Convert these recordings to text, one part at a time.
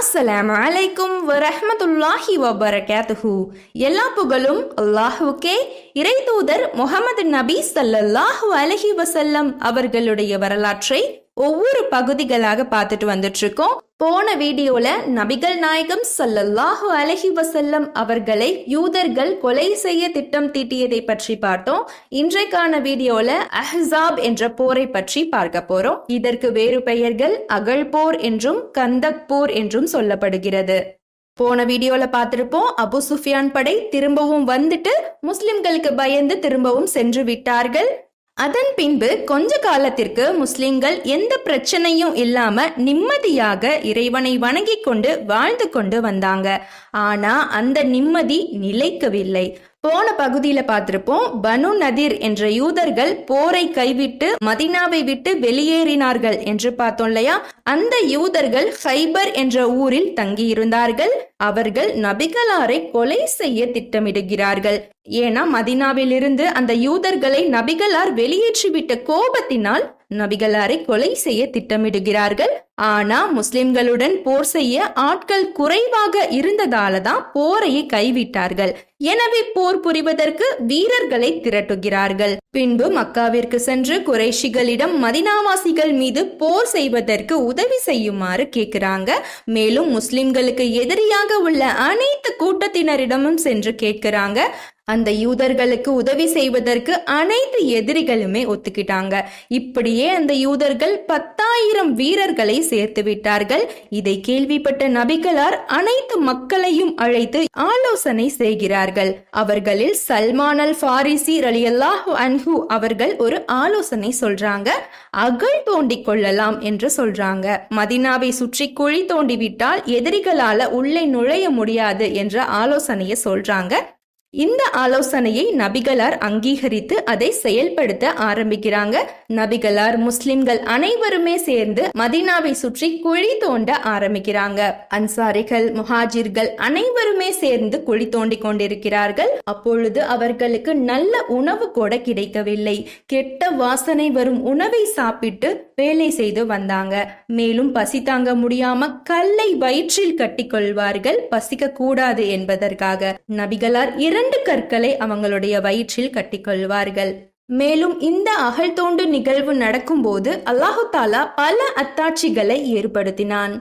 அஸ்ஸலாமு அலைக்கும் வரஹ்மத்துல்லாஹி வபரகாத்துஹு. எல்லா புகழும் அல்லாஹுக்கே இறை தூதர் முகமது நபி ஸல்லல்லாஹு அலஹி வசல்லம் அவர்களுடைய வரலாற்றை ஒவ்வொரு பகுதிகளாக பார்த்துட்டு வந்துட்டு இருக்கோம் போன வீடியோல நபிகள் நாயகம் சல்லல்லாஹு அலஹி வசல்லம் அவர்களை யூதர்கள் கொலை செய்ய திட்டம் தீட்டியதை பற்றி பார்த்தோம். இன்றைக்கான வீடியோல அஹ்ஸாப் என்ற போரை பற்றி பார்க்க போறோம். இதற்கு வேறு பெயர்கள் அகழ் போர் என்றும் கந்தக் போர் என்றும் சொல்லப்படுகிறது. போன வீடியோல பார்த்திருப்போம் அபு சுஃபியான் படை திரும்பவும் வந்துட்டு முஸ்லிம்களுக்கு பயந்து திரும்பவும் சென்று விட்டார்கள். அதன் பின்பு கொஞ்ச காலத்திற்கு முஸ்லிம்கள் எந்த பிரச்சனையும் இல்லாம நிம்மதியாக இறைவனை வணங்கிக் கொண்டு வாழ்ந்து கொண்டு வந்தாங்க. ஆனா அந்த நிம்மதி நிலைக்கவில்லை. போன பகுதியில பார்த்திருப்போம் பனு நதிர் என்ற யூதர்கள் போரை கைவிட்டு மதினாவை விட்டு வெளியேறினார்கள் என்று பார்த்தோம் இல்லையா? அந்த யூதர்கள் ஹைபர் என்ற ஊரில் தங்கியிருந்தார்கள். அவர்கள் நபிகளாரை கொலை செய்ய திட்டமிடுகிறார்கள். ஏன்னா மதினாவிலிருந்து அந்த யூதர்களை நபிகளார் வெளியேற்றிவிட்ட கோபத்தினால் நபிகளாரை கொலை செய்ய திட்டமிடுகிறார்கள். ஆனா முஸ்லிம்களுடன் போர் செய்ய ஆட்கள் குறைவாக இருந்ததால தான் போரையை கைவிட்டார்கள். எனவே போர் புரிவதற்கு வீரர்களை திரட்டுகிறார்கள். பின்பு மக்காவிற்கு சென்று குறைஷிகளிடம் மதினாவாசிகள் மீது போர் செய்வதற்கு உதவி செய்யுமாறு கேட்கிறாங்க. மேலும் முஸ்லிம்களுக்கு எதிரியாக உள்ள அனைத்து கூட்டத்தினரிடமும் சென்று கேட்கிறாங்க. அந்த யூதர்களுக்கு உதவி செய்வதற்கு அனைத்து எதிரிகளுமே ஒத்துக்கிட்டாங்க. இப்படியே அந்த யூதர்கள் பத்தாயிரம் வீரர்களை சேர்த்து விட்டார்கள். இதை கேள்விப்பட்ட நபிகளார் அனைத்து மக்களையும் அழைத்து ஆலோசனை செய்கிறார்கள். அவர்களில் சல்மான் அல் ஃபாரிசி ரலியல்லாஹு அன்ஹு அவர்கள் ஒரு ஆலோசனை சொல்றாங்க. அகழ் தோண்டி கொள்ளலாம் என்று சொல்றாங்க. மதினாவை சுற்றி குழி தோண்டிவிட்டால் எதிரிகளால உள்ளே நுழைய முடியாது என்ற ஆலோசனையை சொல்றாங்க. இந்த ஆலோசனையை நபிகளார் அங்கீகரித்து அதை செயல்படுத்த ஆரம்பிக்கிறாங்க. நபிகளார் முஸ்லிம்கள் அனைவருமே சேர்ந்து மதினாவை சுற்றி குழி தோண்ட ஆரம்பிக்கிறாங்க. அன்சாரிகள் முஹாஜிர்கள் அனைவருமே சேர்ந்து குழி தோண்டி கொண்டிருக்கிறார்கள். அப்பொழுது அவர்களுக்கு நல்ல உணவு கூட கிடைக்கவில்லை. கெட்ட வாசனை வரும் உணவை சாப்பிட்டு வேலை செய்து வந்தாங்க. மேலும் பசி தாங்க முடியாம கல்லை வயிற்றில் கட்டிக்கொள்வார்கள் பசிக்க கூடாது என்பதற்காக நபிகளார் இரண்டு கற்களை அவங்களுடைய வயிற்றில் கட்டிக்கொள்வார்கள். மேலும் இந்த அகழ் தோண்டு நிகழ்வு நடக்கும்போது அல்லாஹு தாலா பல அத்தாட்சிகளை ஏற்படுத்தினான்.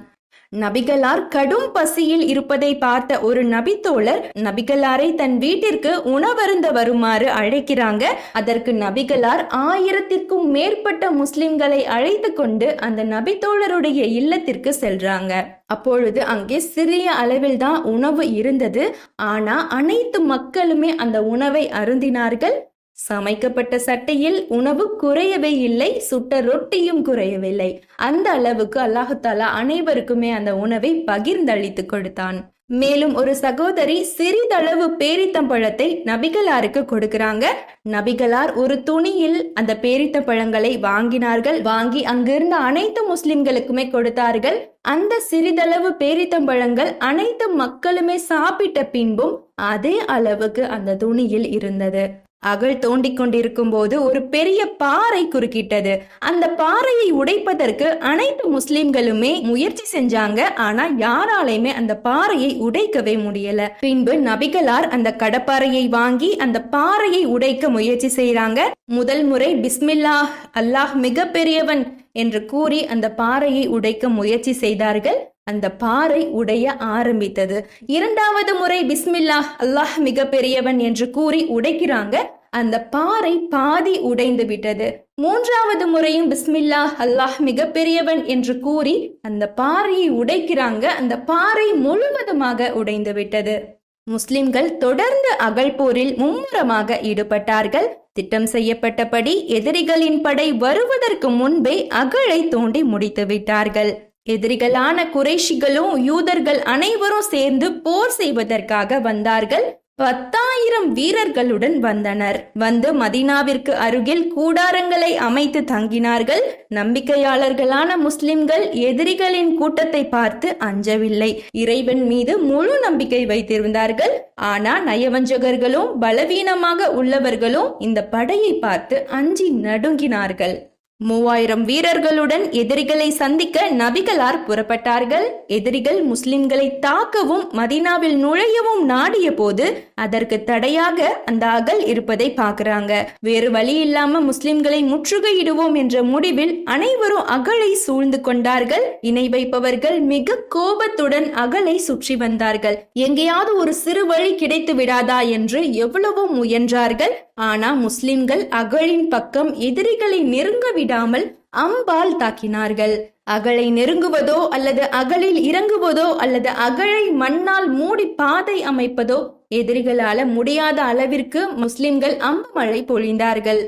நபிகளார் கடும் பசியில் இருப்பதை பார்த்த ஒரு நபித்தோழர் நபிகளாரை தன் வீட்டிற்கு உணவருந்த வருமாறு அழைக்கிறாங்க. அதற்கு நபிகளார் ஆயிரத்திற்கும் மேற்பட்ட முஸ்லிம்களை அழைத்து கொண்டு அந்த நபித்தோழருடைய இல்லத்திற்கு செல்றாங்க. அப்பொழுது அங்கே சிறிய அளவில் தான் உணவு இருந்தது. ஆனா அனைத்து மக்களுமே அந்த உணவை அருந்தினார்கள். சமைக்கப்பட்ட சட்டையில் உணவு குறையவே இல்லை சுட்ட ரொட்டியும் குறையவில்லை. அந்த அளவுக்கு அல்லாஹாலா அனைவருக்குமே அந்த உணவை பகிர்ந்தளித்து கொடுத்தான். மேலும் ஒரு சகோதரி சிறிதளவு பேரித்தம்பழத்தை நபிகளாருக்கு கொடுக்கிறாங்க. நபிகளார் ஒரு துணியில் அந்த பேரித்தம்பழங்களை வாங்கினார்கள். வாங்கி அங்கிருந்த அனைத்து முஸ்லிம்களுக்குமே கொடுத்தார்கள். அந்த சிறிதளவு பேரித்தம்பழங்கள் அனைத்து மக்களுமே சாப்பிட்ட பின்பும் அதே அளவுக்கு அந்த துணியில் இருந்தது. அகழ் தோண்டிக் கொண்டிருக்கும் போது ஒரு பெரிய பாறை குறுக்கிட்டது. அந்த பாறையை உடைப்பதற்கு அனைத்து முஸ்லிம்களுமே முயற்சி செஞ்சாங்க. ஆனா யாராலையுமே அந்த பாறையை உடைக்கவே முடியல. பின்பு நபிகளார் அந்த கடப்பாறையை வாங்கி அந்த பாறையை உடைக்க முயற்சி செய்யறாங்க முதல் முறை பிஸ்மில்லாஹ் அல்லாஹ் மிக பெரியவன் என்று கூறி அந்த பாறையை உடைக்க முயற்சி செய்தார்கள். அந்த பாறை உடைய ஆரம்பித்தது. இரண்டாவது முறை பிஸ்மில்லா அல்லாஹ் மிக பெரியவன் என்று கூறி உடைக்கிறாங்க. அந்த பாறை பாதி உடைந்து விட்டது. மூன்றாவது முறையும் பிஸ்மில்லா அல்லாஹ் மிக பெரியவன் என்று கூறி அந்த பாறையை உடைக்கிறாங்க. அந்த பாறை முழுவதுமாக உடைந்து விட்டது. முஸ்லிம்கள் தொடர்ந்து அகழ்போரில் மும்முரமாக ஈடுபட்டார்கள். திட்டம் செய்யப்பட்டபடி எதிரிகளின் படை வருவதற்கு முன்பே அகழை தோண்டி முடித்து விட்டார்கள். எதிரிகளான குறைஷிகளும் யூதர்கள் அனைவரும் சேர்ந்து போர் செய்வதற்காக வந்தார்கள். பத்தாயிரம் வீரர்களுடன் வந்தனர். வந்து மதினாவிற்கு அருகில் கூடாரங்களை அமைத்து தங்கினார்கள். நம்பிக்கையாளர்களான முஸ்லிம்கள் எதிரிகளின் கூட்டத்தை பார்த்து அஞ்சவில்லை. இறைவன் மீது முழு நம்பிக்கை வைத்திருந்தார்கள். ஆனா நயவஞ்சகர்களும் பலவீனமாக உள்ளவர்களும் இந்த படையை பார்த்து அஞ்சி நடுங்கினார்கள். மூவாயிரம் வீரர்களுடன் எதிரிகளை சந்திக்க நபிகளார் புறப்பட்டார்கள். எதிரிகள் முஸ்லிம்களை தாக்கவும் மதீனாவில் நுழையவும் நாடிய போது அதற்கு தடையாக அந்த அகல் இருப்பதை பார்க்கிறாங்க. வேறு வழி இல்லாம முஸ்லிம்களை முற்றுகையிடுவோம் என்ற முடிவில் அனைவரும் அகலை சூழ்ந்து கொண்டார்கள். இணை வைப்பவர்கள் மிக கோபத்துடன் அகலை சுற்றி வந்தார்கள். எங்கேயாவது ஒரு சிறு வழி கிடைத்து விடாதா என்று எவ்வளவோ முயன்றார்கள். ஆனா முஸ்லிம்கள் அகழின் பக்கம் எதிரிகளை நெருங்க விடாமல் அம்பால் தாக்கினார்கள். அகழை நெருங்குவதோ அல்லது அகலில் இறங்குவதோ அல்லது அகழை மண்ணால் மூடி பாதை அமைப்பதோ எதிரிகளால முடியாத அளவிற்கு முஸ்லிம்கள் அம்பு மழை பொழிந்தார்கள்.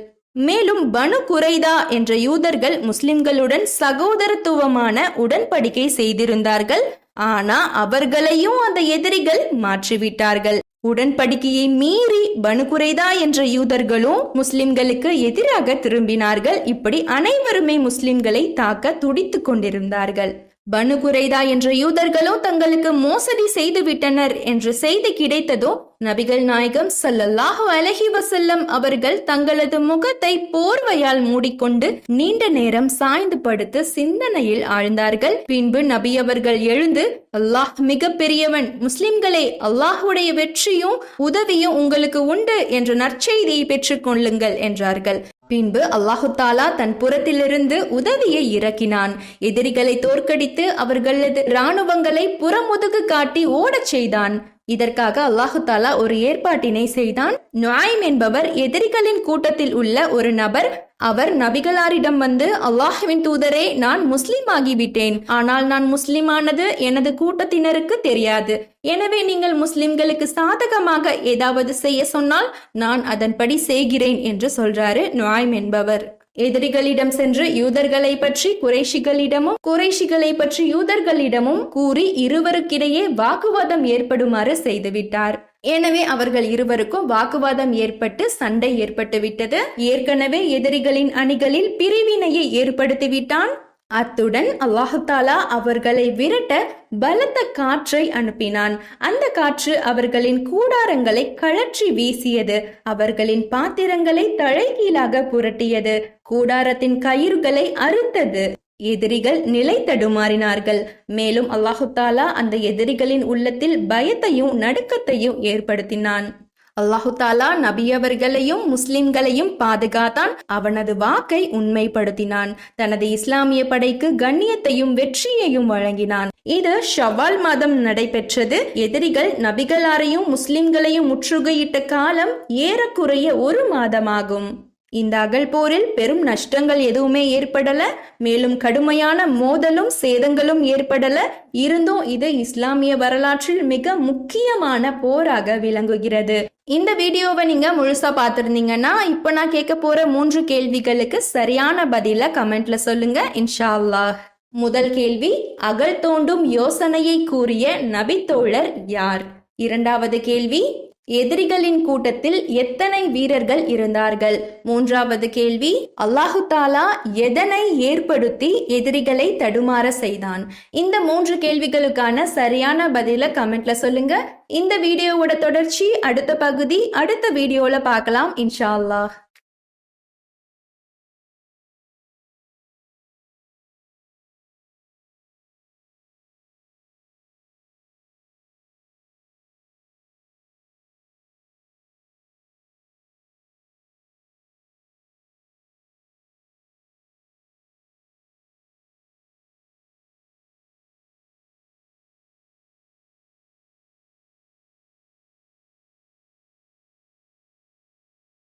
மேலும் பனு குறைதா என்ற யூதர்கள் முஸ்லிம்களுடன் சகோதரத்துவமான உடன்படிக்கை செய்திருந்தார்கள். ஆனா அவர்களையும் அந்த எதிரிகள் மாற்றிவிட்டார்கள். உடன்படிக்கையை மீறி பனுகுரைதா என்ற யூதர்களும் முஸ்லிம்களுக்கு எதிராக திரும்பினார்கள். இப்படி அனைவருமே முஸ்லிம்களை தாக்க துடித்துக் கொண்டிருந்தார்கள். பனு குறைதா என்ற யூதர்களோ தங்களுக்கு மோசடி செய்து விட்டனர் என்ற செய்தி கிடைத்ததோ நபிகள் நாயகம் சல்லல்லாஹு அலஹி வசல்லம் அவர்கள் தங்களது முகத்தை போர்வையால் மூடிக்கொண்டு நீண்ட நேரம் சாய்ந்து படுத்து சிந்தனையில் ஆழ்ந்தார்கள். பின்பு நபி அவர்கள் எழுந்து அல்லாஹ் மிக பெரியவன் முஸ்லிம்களே அல்லாஹுடைய வெற்றியும் உதவியும் உங்களுக்கு உண்டு என்ற நற்செய்தியை பெற்றுக் கொள்ளுங்கள் என்றார்கள். பின்பு அல்லாஹு தாலா தன் புறத்திலிருந்து உதவியை இறக்கினான். எதிரிகளை தோற்கடித்து அவர்களது இராணுவங்களை புறமுதுகு காட்டி ஓடச் செய்தான். இதற்காக அல்லாஹு தாலா ஒரு ஏற்பாட்டினை செய்தான். நுவாய்ம் என்பவர் எதிரிகளின் கூட்டத்தில் உள்ள ஒரு நபர். அவர் நபிகளாரிடம் வந்து அல்லாஹுவின் தூதரே நான் முஸ்லீம் ஆகிவிட்டேன். ஆனால் நான் முஸ்லிமானது எனது கூட்டத்தினருக்கு தெரியாது. எனவே நீங்கள் முஸ்லிம்களுக்கு சாதகமாக ஏதாவது செய்ய சொன்னால் நான் அதன்படி செய்கிறேன் என்று சொல்றாரு நுவாய்ம் என்பவர். எதிரிகளிடம் சென்று யூதர்களை பற்றி குறைஷிகளிடமும் குறைஷிகளை பற்றி யூதர்களிடமும் கூறி இருவருக்கிடையே வாக்குவாதம் ஏற்படுமாறு செய்துவிட்டார். எனவே அவர்கள் இருவருக்கும் வாக்குவாதம் ஏற்பட்டு சண்டை ஏற்பட்டுவிட்டது. ஏற்கனவே எதிரிகளின் அணிகளில் பிரிவினையை ஏற்படுத்திவிட்டான். அத்துடன் அல்லாஹாலா அவர்களை விரட்ட பலத்த காற்றை அனுப்பினான். அந்த காற்று அவர்களின் கூடாரங்களை கழற்றி வீசியது. அவர்களின் பாத்திரங்களை தலைகீழாக புரட்டியது. கூடாரத்தின் கயிறுகளை அறுத்தது. எதிரிகள் நிலை தடுமாறினார்கள். மேலும் அல்லாஹு தாலா அந்த எதிரிகளின் உள்ளத்தில் பயத்தையும் நடுக்கத்தையும் ஏற்படுத்தினான். அல்லாஹு தாலா நபியவர்களையும் முஸ்லிம்களையும் பாதுகாத்தான். அவனது வாக்கை உண்மைப்படுத்தினான். தனது இஸ்லாமிய படைக்கு கண்ணியத்தையும் வெற்றியையும் வழங்கினான். இது ஷவால் மாதம் நடைபெற்றது. எதிரிகள் நபிகளாரையும் முஸ்லிம்களையும் முற்றுகையிட்ட காலம் ஏறக்குறைய ஒரு மாதமாகும். இந்த அகல் போரில் பெரும் நஷ்டங்கள் எதுவுமே ஏற்படல மேலும் கடுமையான மோதலும் சேதங்களும் ஏற்படல. இருந்தும் இது இஸ்லாமிய வரலாற்றில் மிக முக்கியமான போராக விளங்குகிறது. இந்த வீடியோவை நீங்க முழுசா பார்த்துருந்தீங்கன்னா இப்போ நான் கேட்க போற மூன்று கேள்விகளுக்கு சரியான பதில கமெண்ட்ல சொல்லுங்க இன்ஷா அல்லாஹ் முதல் கேள்வி அகல் தோண்டும் யோசனையை கூறிய நபித்தோழர் யார்? இரண்டாவது கேள்வி எதிரிகளின் கூட்டத்தில் எத்தனை வீரர்கள் இருந்தார்கள்? மூன்றாவது கேள்வி அல்லாஹு தாலா எதனை ஏற்படுத்தி எதிரிகளை தடுமாற செய்தான்? இந்த மூன்று கேள்விகளுக்கான சரியான பதில கமெண்ட்ல சொல்லுங்க. இந்த வீடியோவோட தொடர்ச்சி அடுத்த பகுதி அடுத்த வீடியோல பார்க்கலாம் இன்ஷா அல்லாஹ்.